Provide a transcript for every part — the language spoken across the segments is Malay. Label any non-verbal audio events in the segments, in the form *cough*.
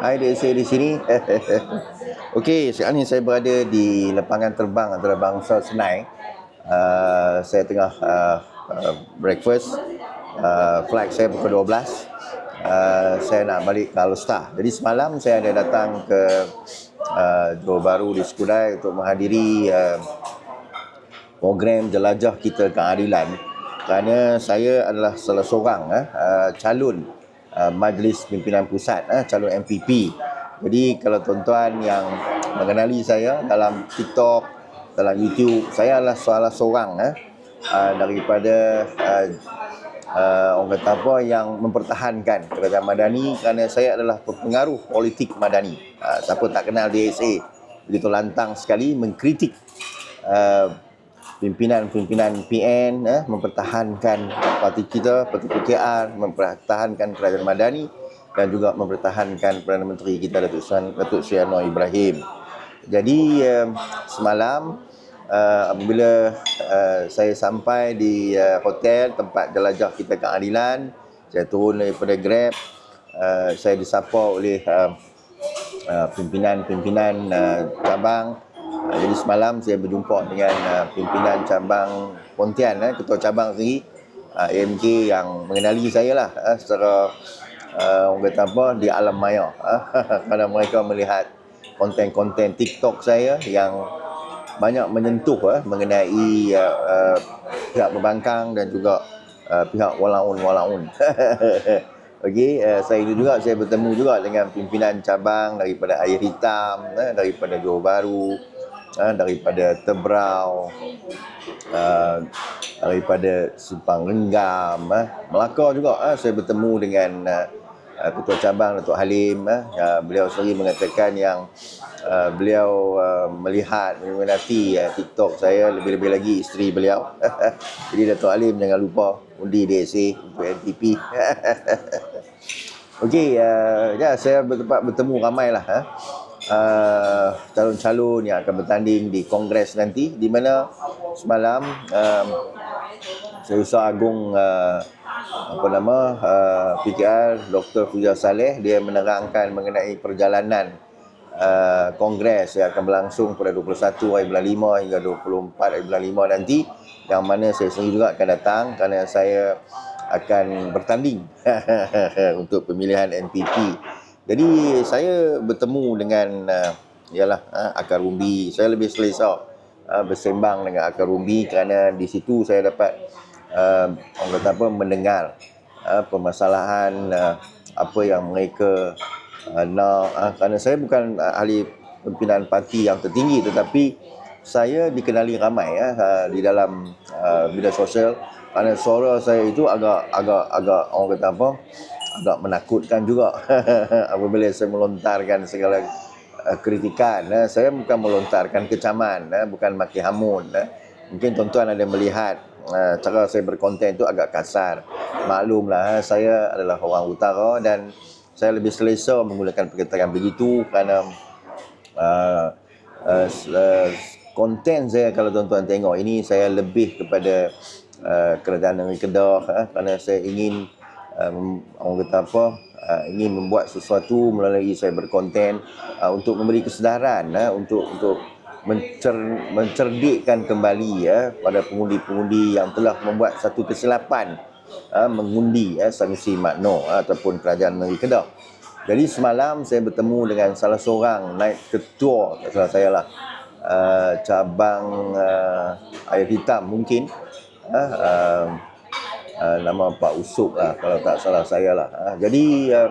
Hai dek saya di sini. *laughs* Okey, sekarang ni saya berada di lapangan terbang antarabangsa Senai. Uh, saya tengah uh, uh, breakfast. Uh, flight saya pukul 12. Uh, saya nak balik ke Alustar. Jadi semalam saya ada datang ke uh, Johor Bahru di Skudai untuk menghadiri uh, program jelajah kita keadilan kerana saya adalah salah seorang uh, uh, calon uh, majlis pimpinan pusat uh, calon MPP. Jadi kalau tuan-tuan yang mengenali saya dalam TikTok, dalam YouTube, saya adalah salah seorang uh, uh, daripada uh, uh, orang kata apa yang mempertahankan kerajaan madani kerana saya adalah pengaruh politik madani. Uh, siapa tak kenal DSA begitu lantang sekali mengkritik uh, pimpinan-pimpinan PN eh, mempertahankan parti kita, parti PKR, mempertahankan kerajaan madani dan juga mempertahankan Perdana Menteri kita Datuk Seri Datuk Seri Anwar Ibrahim. Jadi uh, semalam uh, apabila uh, saya sampai di uh, hotel tempat jelajah kita keadilan, saya turun daripada Grab, uh, saya disapa oleh uh, uh, pimpinan-pimpinan uh, cabang Uh, jadi semalam saya berjumpa dengan uh, pimpinan cabang Pontian, uh, ketua cabang sendiri, uh, AMK yang mengenali saya lah uh, secara uh, orang kata apa, di alam maya. Uh, *laughs* kerana mereka melihat konten-konten TikTok saya yang banyak menyentuh uh, mengenai uh, uh, pihak pembangkang dan juga uh, pihak walaun-walaun. *laughs* Okey, uh, saya ini juga saya bertemu juga dengan pimpinan cabang daripada Air Hitam, uh, daripada Johor Bahru, uh, daripada Tebrau uh, daripada Simpang Renggam uh, Melaka juga uh, saya bertemu dengan uh, Ketua Cabang Datuk Halim uh, beliau sendiri mengatakan yang uh, beliau uh, melihat meminati uh, TikTok saya lebih-lebih lagi isteri beliau *laughs* jadi Datuk Halim jangan lupa undi DSA untuk NTP *laughs* Okey, uh, ya saya bertempat bertemu ramai lah. Uh, calon-calon yang akan bertanding di kongres nanti di mana semalam um, Seusa Agung uh, apa nama uh, PKR Dr. Fuzia Saleh dia menerangkan mengenai perjalanan uh, kongres yang akan berlangsung pada 21 hari bulan 5 hingga 24 hari bulan 5 nanti yang mana saya sendiri juga akan datang kerana saya akan bertanding *laughs* untuk pemilihan NPP. Jadi saya bertemu dengan uh, ialah uh, Akar Rumbi. Saya lebih selesa uh, bersembang dengan Akar Rumbi kerana di situ saya dapat uh, orang kata apa mendengar uh, permasalahan uh, apa yang mereka uh, nak uh, kerana saya bukan uh, ahli pimpinan parti yang tertinggi tetapi saya dikenali ramai uh, di dalam uh, bidang sosial kerana suara saya itu agak agak agak orang kata apa agak menakutkan juga *laughs* apabila saya melontarkan segala uh, kritikan uh, saya bukan melontarkan kecaman uh, bukan maki hamun uh. mungkin tuan-tuan ada melihat uh, cara saya berkonten itu agak kasar maklumlah uh, saya adalah orang utara dan saya lebih selesa menggunakan perkataan begitu kerana uh, uh, uh, konten saya kalau tuan-tuan tengok ini saya lebih kepada uh, kerajaan negeri Kedah uh, kerana saya ingin um, orang kata apa uh, ingin membuat sesuatu melalui saya berkonten uh, untuk memberi kesedaran uh, untuk untuk mencer, mencerdikkan kembali ya uh, pada pengundi-pengundi yang telah membuat satu kesilapan uh, mengundi uh, sanksi makno uh, ataupun kerajaan negeri Kedah. Jadi semalam saya bertemu dengan salah seorang naik ketua tak salah saya lah uh, cabang uh, air hitam mungkin uh, uh, uh, nama Pak Usuk lah kalau tak salah saya lah. Uh, jadi uh,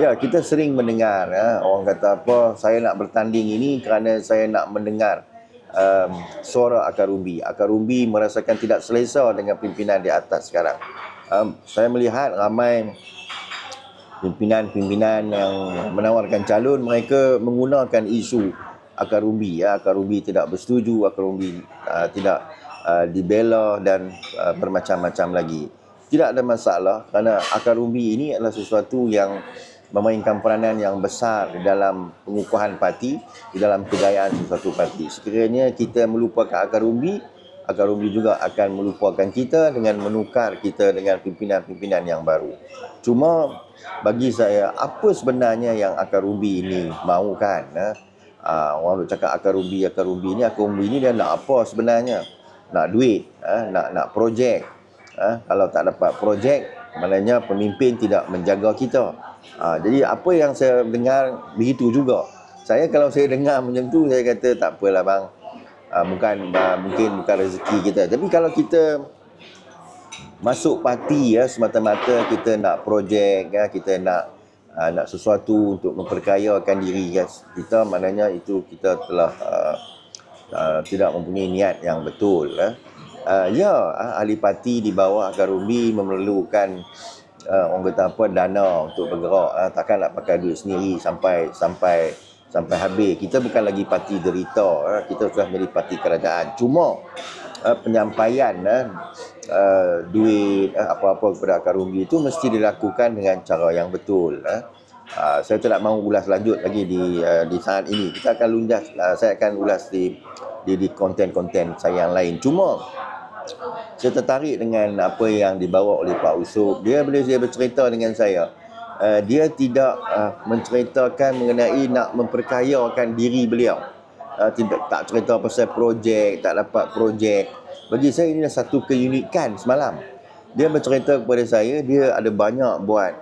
ya kita sering mendengar uh, orang kata apa saya nak bertanding ini kerana saya nak mendengar um, suara Akar Rumbi Akar Rumbi merasakan tidak selesa dengan pimpinan di atas sekarang. Um, saya melihat ramai pimpinan-pimpinan yang menawarkan calon mereka menggunakan isu akar umbi ya. Akar umbi tidak bersetuju akar umbi uh, tidak uh, dibela dan uh, bermacam-macam lagi tidak ada masalah kerana akar umbi ini adalah sesuatu yang memainkan peranan yang besar dalam pengukuhan parti di dalam kejayaan sesuatu parti sekiranya kita melupakan akar umbi akar umbi juga akan melupakan kita dengan menukar kita dengan pimpinan-pimpinan yang baru. Cuma bagi saya apa sebenarnya yang akar umbi ini mahukan? Ha? Uh, orang cakap akar umbi, akar umbi ni, akar umbi ni dia nak apa sebenarnya? Nak duit, ha? nak nak projek. Ha? Kalau tak dapat projek, maknanya pemimpin tidak menjaga kita. Ha, jadi apa yang saya dengar begitu juga. Saya kalau saya dengar macam tu, saya kata tak apalah bang uh, bukan uh, mungkin bukan rezeki kita tapi kalau kita masuk parti ya semata-mata kita nak projek ya kita nak uh, nak sesuatu untuk memperkayakan diri ya, kita maknanya itu kita telah uh, uh, tidak mempunyai niat yang betul ya uh, ya uh, ahli parti di bawah Garumbi memerlukan uh, orang kata apa dana untuk bergerak uh, takkan nak pakai duit sendiri sampai sampai sampai habis. Kita bukan lagi parti derita, eh. kita sudah menjadi parti kerajaan. Cuma eh, penyampaian eh, duit apa-apa kepada akar umbi itu mesti dilakukan dengan cara yang betul. Uh, saya tidak mahu ulas lanjut lagi di uh, di saat ini. Kita akan lunjas, uh, saya akan ulas di di, konten-konten saya yang lain. Cuma saya tertarik dengan apa yang dibawa oleh Pak Usop. Dia boleh dia bercerita dengan saya. Uh, dia tidak uh, menceritakan mengenai nak memperkayakan diri beliau. Uh, tidak tak cerita pasal projek, tak dapat projek. Bagi saya ini satu keunikan semalam. Dia bercerita kepada saya dia ada banyak buat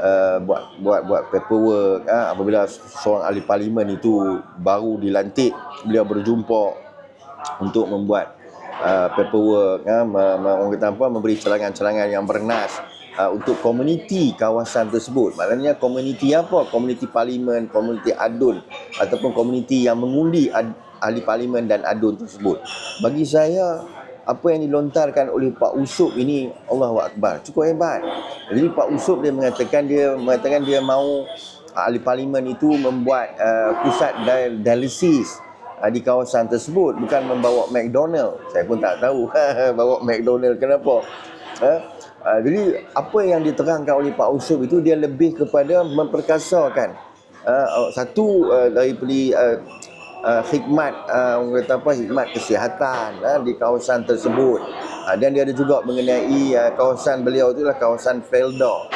uh, buat buat buat paperwork uh, apabila seorang ahli parlimen itu baru dilantik, beliau berjumpa untuk membuat uh, paperwork uh, orang kata apa memberi celangan-celangan yang bernas uh, untuk komuniti kawasan tersebut. Maknanya komuniti apa? Komuniti parlimen, komuniti adun ataupun komuniti yang mengundi ad, ahli parlimen dan adun tersebut. Bagi saya apa yang dilontarkan oleh Pak Usop ini Allahu Akbar cukup hebat. Jadi Pak Usop dia mengatakan dia mengatakan dia mahu ahli parlimen itu membuat uh, pusat dialisis uh, di kawasan tersebut bukan membawa McDonald. Saya pun tak tahu *laughs* bawa McDonald kenapa. Uh, Uh, jadi apa yang diterangkan oleh Pak Usop itu dia lebih kepada memperkasakan uh, satu uh, daripada uh, uh, khidmat uh, kata apa khidmat kesihatan uh, di kawasan tersebut. Uh, dan dia ada juga mengenai uh, kawasan beliau itulah kawasan Felda.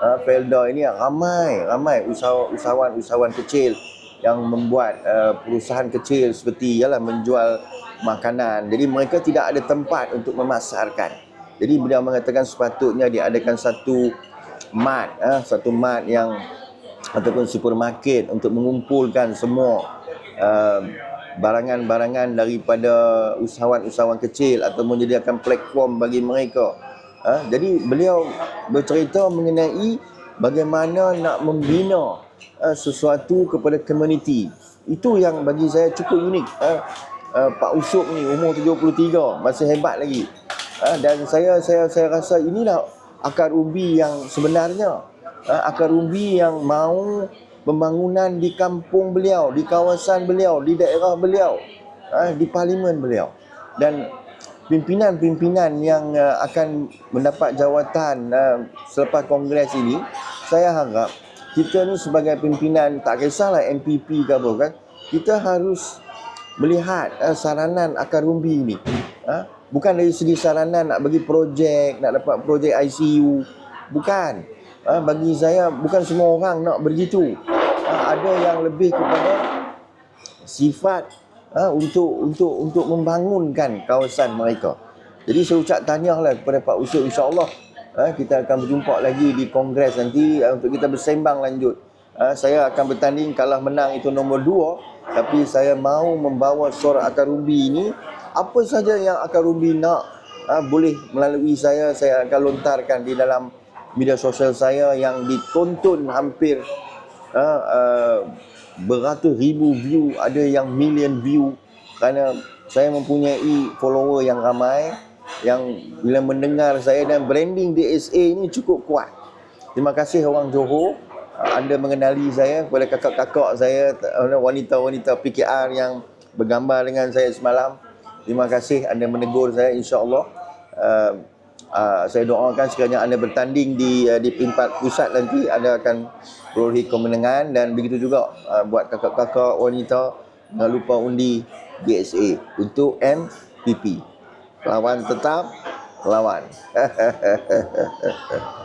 Uh, Felda ini ramai ramai usahawan usahawan kecil yang membuat uh, perusahaan kecil seperti ialah menjual makanan. Jadi mereka tidak ada tempat untuk memasarkan. Jadi beliau mengatakan sepatutnya diadakan satu mat, eh, satu mat yang ataupun supermarket untuk mengumpulkan semua uh, barangan-barangan daripada usahawan-usahawan kecil atau menyediakan platform bagi mereka. Uh, jadi beliau bercerita mengenai bagaimana nak membina uh, sesuatu kepada komuniti. Itu yang bagi saya cukup unik. Uh, uh, Pak Usop ni umur 73 masih hebat lagi. Ha, dan saya saya saya rasa inilah akar umbi yang sebenarnya ha, akar umbi yang mau pembangunan di kampung beliau di kawasan beliau di daerah beliau ha, di parlimen beliau dan pimpinan-pimpinan yang uh, akan mendapat jawatan uh, selepas kongres ini saya harap kita ni sebagai pimpinan tak kisahlah MPP ke apa kan kita harus melihat uh, saranan akar umbi ini ha? bukan dari segi saranan nak bagi projek nak dapat projek ICU bukan. Ha, bagi saya bukan semua orang nak begitu ha, ada yang lebih kepada sifat ha, untuk untuk untuk membangunkan kawasan mereka. Jadi saya ucap tahniahlah kepada Pak Usul insyaAllah ha, kita akan berjumpa lagi di kongres nanti ha, untuk kita bersembang lanjut. Ha, saya akan bertanding kalah menang itu nombor dua. Tapi saya mahu membawa suara akar umbi ini. Apa saja yang akan Ruby nak boleh melalui saya saya akan lontarkan di dalam media sosial saya yang ditonton hampir uh, uh, beratus ribu view ada yang million view. Kerana saya mempunyai follower yang ramai yang bila mendengar saya dan branding DSA ini cukup kuat terima kasih orang Johor anda mengenali saya kepada kakak-kakak saya wanita-wanita PKR yang bergambar dengan saya semalam Terima kasih anda menegur saya insya-Allah. Uh, uh, saya doakan sekiranya anda bertanding di uh, di peringkat pusat nanti anda akan perolehi kemenangan dan begitu juga uh, buat kakak-kakak wanita jangan lupa undi DSA untuk MPP. Lawan tetap lawan *laughs*